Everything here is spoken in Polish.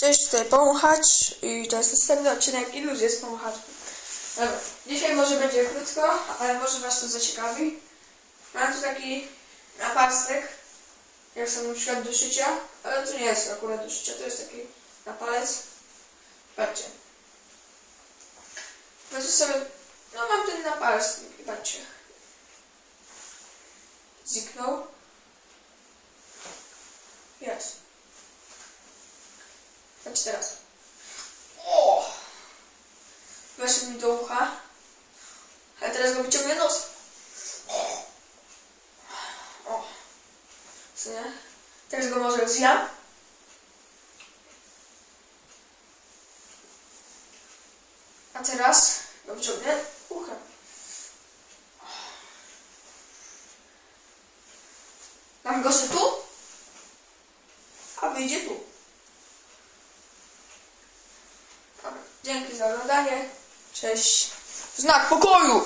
Cześć, tutaj Pomachacz i to jest następny odcinek Iluzje z Pomachaczem. Dobra, dzisiaj może będzie krótko, ale może Was to zaciekawi. Mam tu taki napastek, jak są na przykład do szycia, ale to nie jest akurat do szycia, to jest taki na palec. Patrzcie. No to sobie, no mam ten napalstnik i patrzcie. Ziknął. Jest. Patrz teraz. O! Weszł mi do ucha. A teraz go wyciągnę nos. O! Co nie? Teraz go może zjam. A teraz go wyciągnę uchem. Mam go tu, a wyjdzie tu. Dobra, dzięki za oglądanie. Cześć. Znak pokoju!